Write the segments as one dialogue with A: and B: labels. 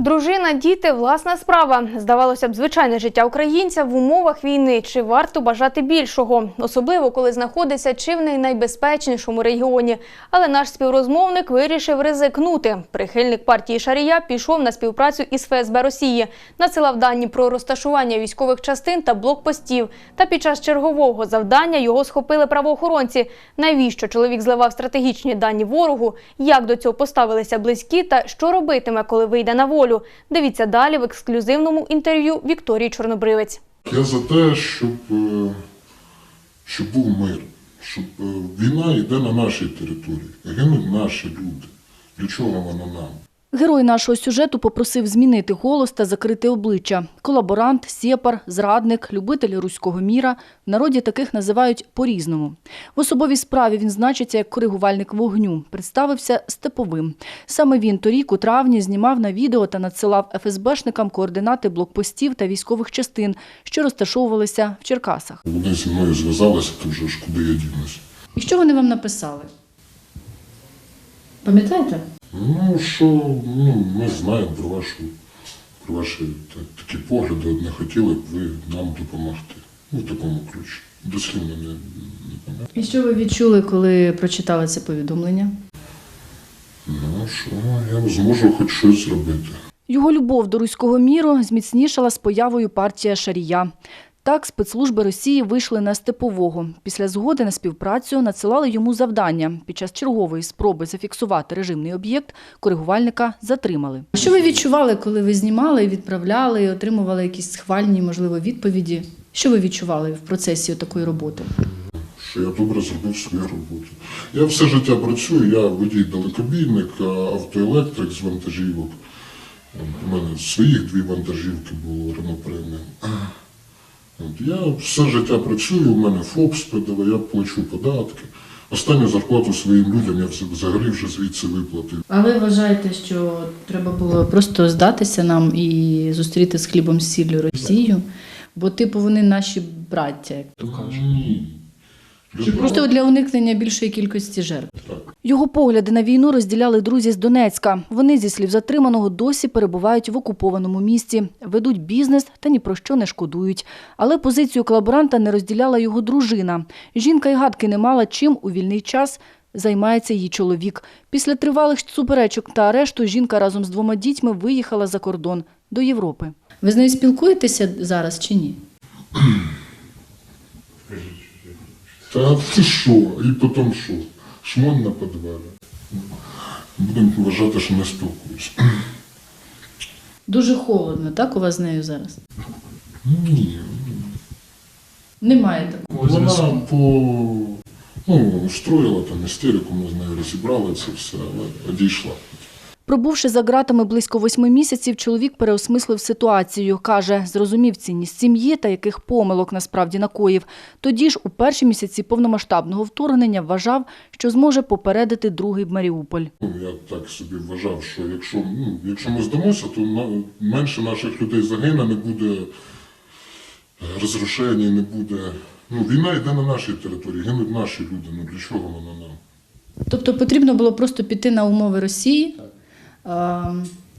A: Дружина, діти, власна справа. Здавалося б, звичайне життя українця в умовах війни. Чи варто бажати більшого? Особливо, коли знаходиться чи в найбезпечнішому регіоні. Але наш співрозмовник вирішив ризикнути. Прихильник партії Шарія пішов на співпрацю із ФСБ Росії, надсилав дані про розташування військових частин та блокпостів. Та під час чергового завдання його схопили правоохоронці. Навіщо чоловік зливав стратегічні дані ворогу? Як до цього поставилися близькі та що робитиме, коли вийде на волю? Дивіться далі в ексклюзивному інтерв'ю Вікторії Чорнобривець.
B: Я за те, щоб, е, щоб був мир, щоб е, війна йде на нашій території, гинуть наші люди. Для чого вона нам?
C: Герой нашого сюжету попросив змінити голос та закрити обличчя. Колаборант, сєпар, зрадник, любитель руського міра. В народі таких називають по-різному. В особовій справі він значиться як коригувальник вогню. Представився степовим. Саме він торік у травні знімав на відео та надсилав ФСБшникам координати блокпостів та військових частин, що розташовувалися в Черкасах.
B: Вони зі мною зв'язалися, то вже ж куди я дінусь.
C: І що вони вам написали? Пам'ятаєте?
B: Ну, що ну, ми знаємо про вашу про ваші та- такі погляди, не хотіли б ви нам допомогти. Ну, в такому ключі. Дослівно не, не пам'ятаю.
C: І що ви відчули, коли прочитали це повідомлення?
B: Ну, що я зможу хоч щось зробити.
C: Його любов до руського міру зміцнішала з появою партія Шарія. Так, спецслужби Росії вийшли на степового. Після згоди на співпрацю надсилали йому завдання. Під час чергової спроби зафіксувати режимний об'єкт коригувальника затримали. Що ви відчували, коли ви знімали, відправляли, отримували якісь схвальні, можливо, відповіді? Що ви відчували в процесі такої роботи?
B: що я добре зробив свою роботу. Я все життя працюю, я водій далекобійник, автоелектрик з вантажівок. У мене своїх дві вантажівки було Premium. От, я все життя працюю, у мене ФОП ПДВ, я плачу податки. Останню зарплату своїм людям я взагалі вже звідси виплатив.
C: А ви вважаєте, що треба було просто здатися нам і зустріти з хлібом сіллю Росію? Бо, типу, вони наші браття, як то кажуть.
B: Ні.
C: Просто для уникнення більшої кількості жертв. Його погляди на війну розділяли друзі з Донецька. Вони, зі слів затриманого, досі перебувають в окупованому місті, ведуть бізнес та ні про що не шкодують. Але позицію колаборанта не розділяла його дружина. Жінка й гадки не мала, чим у вільний час займається її чоловік. Після тривалих суперечок та арешту жінка разом з двома дітьми виїхала за кордон до Європи. Ви з нею спілкуєтеся зараз чи ні?
B: Та ти що? І потім що? Шмон на подвалі. Будемо вважати, що не спілкуюся.
C: Дуже холодно, так у вас з нею зараз?
B: Ні.
C: Немає такого.
B: Вона по ну, устроїла там істерику, ми з нею розібрали це все, але одійшла.
C: Пробувши за ґратами близько восьми місяців, чоловік переосмислив ситуацію. Каже, зрозумів цінність сім'ї та яких помилок насправді накоїв. Тоді ж у перші місяці повномасштабного вторгнення вважав, що зможе попередити другий Маріуполь.
B: Ну, я так собі вважав, що якщо, ну, якщо ми здамося, то менше наших людей загине, не буде розрушення, не буде. Ну, війна йде на нашій території, гинуть наші люди. Ну для чого вона нам?
C: Тобто потрібно було просто піти на умови Росії,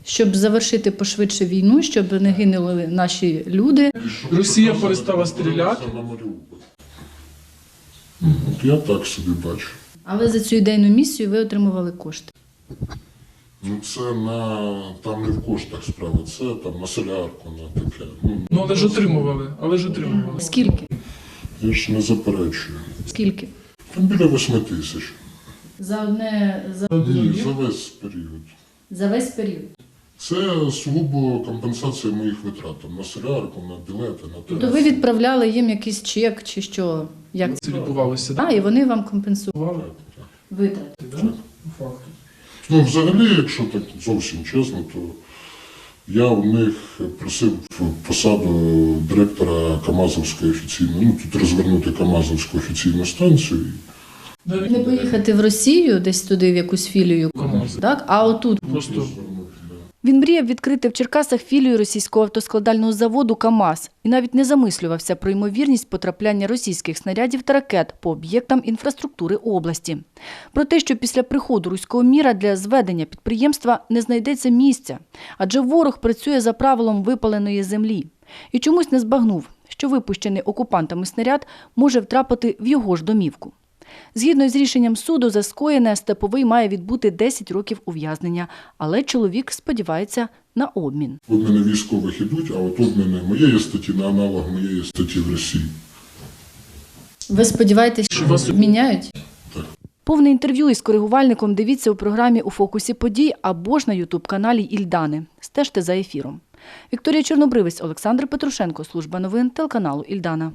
C: щоб завершити пошвидше війну, щоб не гинули наші люди.
D: Росія перестала стріляти?
B: Ну, От я так собі бачу.
C: Але за цю ідейну місію ви отримували кошти.
B: Ну це на там не в коштах справа, це там на солярку, на таке.
D: Ну але ж отримували, але ж отримували.
C: Скільки?
B: Я ж не заперечую.
C: Скільки?
B: Там біля восьми тисяч.
C: За одне за,
B: Ні, за весь період.
C: За весь період.
B: Це сугубо компенсація моїх витрат там, на солярку, на білети, на те.
C: Тобто ви відправляли їм якийсь чек чи що? Як
D: Це відбувалося,
C: А,
D: так?
C: і вони вам компенсували
B: Так, так.
C: витрати.
D: Факту.
B: Ну, взагалі, якщо так зовсім чесно, то я у них просив посаду директора Камазовської офіційної, ну тут розвернути Камазовську офіційну станцію.
C: Не поїхати в Росію, десь туди, в якусь філію, так? А отут.
D: Просто
C: Він мріяв відкрити в Черкасах філію російського автоскладального заводу КАМАЗ і навіть не замислювався про ймовірність потрапляння російських снарядів та ракет по об'єктам інфраструктури області. Про те, що після приходу руського міра для зведення підприємства не знайдеться місця, адже ворог працює за правилом випаленої землі. І чомусь не збагнув, що випущений окупантами снаряд може втрапити в його ж домівку. Згідно з рішенням суду, за скоєне степовий має відбути 10 років ув'язнення, але чоловік сподівається на обмін.
B: Обміни військових ідуть, а от обміни моєї статті на аналог моєї статті в Росії.
C: Ви сподіваєтесь,
D: Що вас
C: обміняють? Повне інтерв'ю із коригувальником дивіться у програмі у фокусі подій або ж на ютуб-каналі Ільдани. Стежте за ефіром. Вікторія Чорнобривець, Олександр Петрушенко, служба новин телеканалу Ільдана.